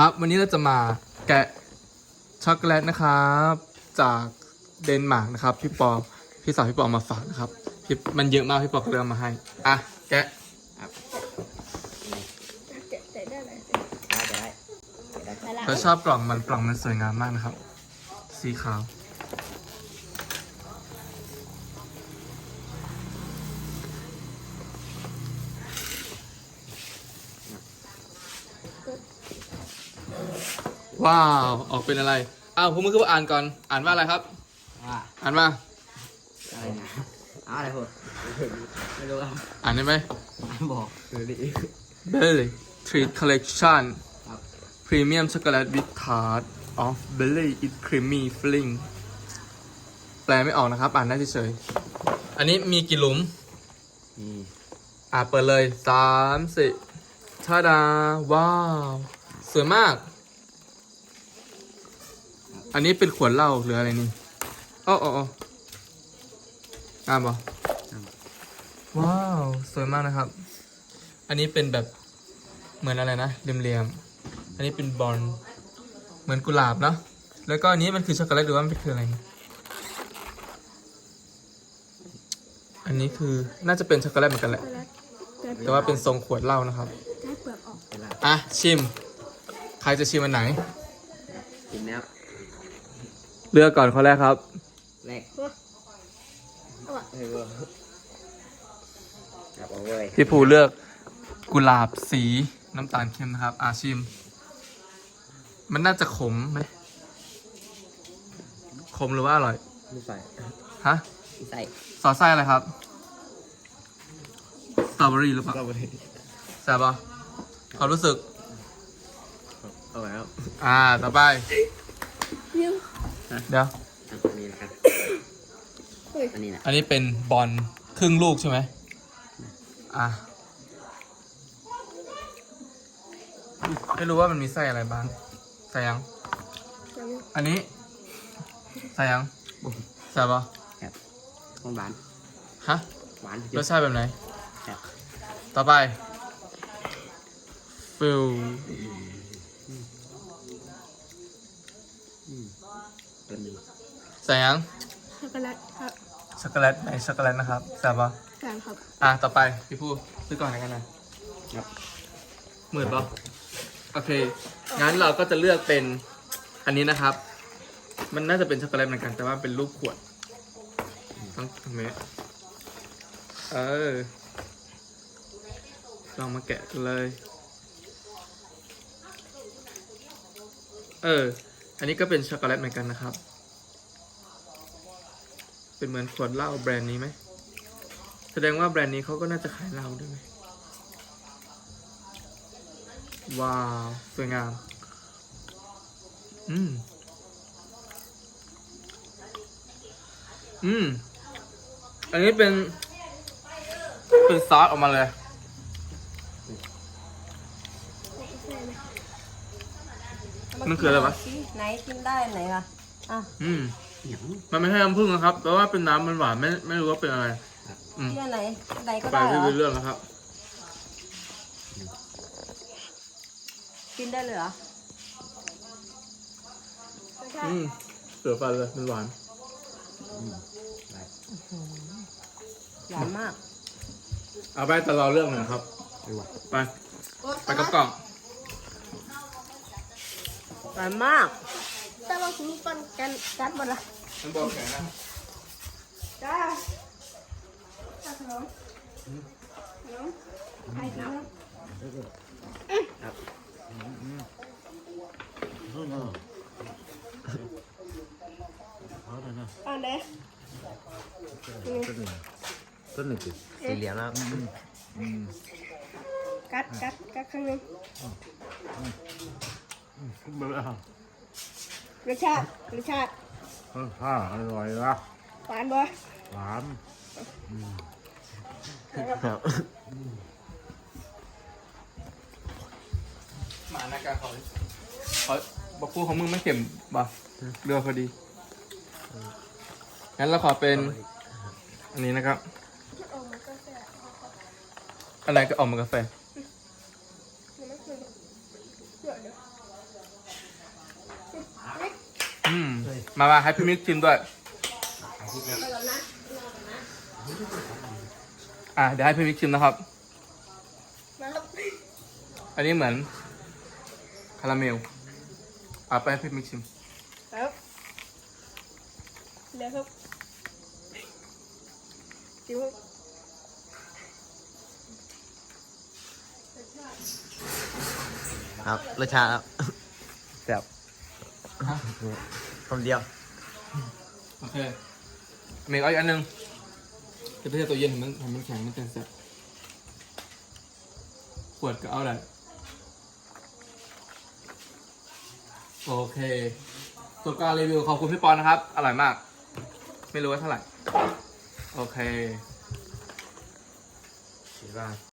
ครับ วันนี้เราจะมาแกะช็อกโกแลตนะครับ จากเดนมาร์กนะครับ พี่ปอพี่สาวพี่ปอเอามาฝากนะครับพี่มันเยอะมากพี่ปอก็เลยเอามาให้ อะ แกะเจ็บใจได้เลยได้ได้ได้ไปละเราชอบกล่องมันกล่องมันสวยงามมากนะครับ สีขาว ว้าว ออกเป็นอะไร อ้าวพวกมึงก็อ่านก่อน อ่านว่าอะไรครับ ว่าอ่านว่า อะไรนะเอาอะไรพูดไม่รู้ครับอ่านได้ไหมบอกคือดิ Belly Treat Collection ครับ Premium Chocolate with Tart of Belly it creamy filling แปลไม่ออกนะครับ อ่านได้เฉยๆอันนี้มีกี่หลุมนี่อะเปิดเลยสามสิทาดา ว้าว สวยมาก อันนี้เป็นขวดเหล้าหรืออะไรนี่อ้ออ้ออ้องามปะว้าว สวยมากนะครับ อันนี้เป็นแบบเหมือนอะไรนะเหลี่ยมๆอันนี้เป็นบอลเหมือนกุหลาบเนาะแล้วก็อันนี้มันคือช็อกโกแลตหรือว่ามันคืออะไรนี่อันนี้คือน่าจะเป็นช็อกโกแลตเหมือนกันแหละไปละเจ็บแต่ว่าเป็นทรงขวดเหล้านะครับได้เปลือกออกเป็นไรอะชิม ใครจะชิมอันไหน กินแล้ว เลือกก่อนข้อแรกครับ แรกเอาอะเออครับเอาเว้ยพี่ภูเลือกกุหลาบสีน้ำตาลเข้มนะครับ อาชิม มันน่าจะขมไหมขมหรือว่าอร่อยไม่ใส่ฮะไม่ใส่ซอสไส้อะไรครับสตรอเบอรี่หรือเปล่าก็ไม่ได้แซ่บปะความรู้สึก เอาแล้วอ่าต่อไปยิ้ม เดี๋ยว อันนี้นะครับเฮ้ยอันนี้นะอันนี้เป็นบอลครึ่งลูกใช่ไหมอะ ไม่รู้ว่ามันมีไส้อะไรบ้าง ใส่ยังยังอันนี้ ใส่ยัง ใส่ปะครับของหวาน ฮะ หวานรสชาติแบบไหนครับต่อไปฟิล เป็นหนึ่งใส่ยังช็อกโกแลตครับช็อกโกแลตไหนช็อกโกแลตนะครับใส่ปะแกงครับอะต่อไปพี่พูดซื้อก่อนแล้วกันนะครับหมื่นปะโอเคงั้นเราก็จะเลือกเป็นอันนี้นะครับ มันน่าจะเป็นช็อกโกแลตเหมือนกัน แต่ว่าเป็นรูปขวดต้องทำไมเออลองมาแกะกันเลย เออ อันนี้ก็เป็นช็อกโกแลตเหมือนกันนะครับ เป็นเหมือนขวดเหล้าแบรนด์นี้ไหม แสดงว่าแบรนด์นี้เขาก็น่าจะขายเหล้าด้วยไหมว้าว สวยงาม อืม อืม อันนี้เป็น เป็นซอสออกมาเลย มันคืออะไรวะ ไหนกินได้ไหนล่ะอะอืมเหนียวมันไม่ใช่น้ำผึ้งนะครับ แต่ว่าเป็นน้ำมันหวานไม่ไม่รู้ว่าเป็นอะไร อืม ที่อันไหนไหนก็ไปได้เหรที่อเป็นเรื่องนะครับ กินได้เลยเหรอไม่ใช่อืมเสือฟันเลยมันหวานได้หวานมาก เอาไปแต่เราเรื่องหน่อยครับไม่หวานไป ไปกับกล่อง หวานมาก แต่ว่าคุณปันกันกัดหมดละมันบอกแข็งนะจ้าจ้าขนมขนมใครกินนะครับอันเด้ต้นหนึ่งคือสีเหลืองแล้วกัดกัดกัดข้างหนึง รสชาติรสชาติข้าอร่อยละหวานบ่หวานครับหมาหน้ากาเขาเขาบอกพูดของมึงไม่เข็มบ่เรือพอดีงั้นเราขอเป็นอันนี้นะครับโอ้มันก็แซ่บอะไรก็ออกมากาแฟ มันไม่คือเยอะเลย มามาให้พี่มิกชิมด้วย อะเดี๋ยวให้พี่มิกชิมนะครับนะครับ อันนี้เหมือนคาราเมลเอาไปให้พี่มิกชิม ครับเร็วครับจิ๋วครับครับรสชาติครับ แบบ คำเดียว โอเคเมกเอาอีกอันหนึ่งจะไปเทตัวเย็นเห็นมันเห็นมันแข็งมันจะแสบขวดก็เอาแหละโอเคส่วการรีวิวขอบคุณพี่ปอนนะครับ อร่อยมาก ไม่รู้ว่าเท่าไหร่ โอเค คิดว่า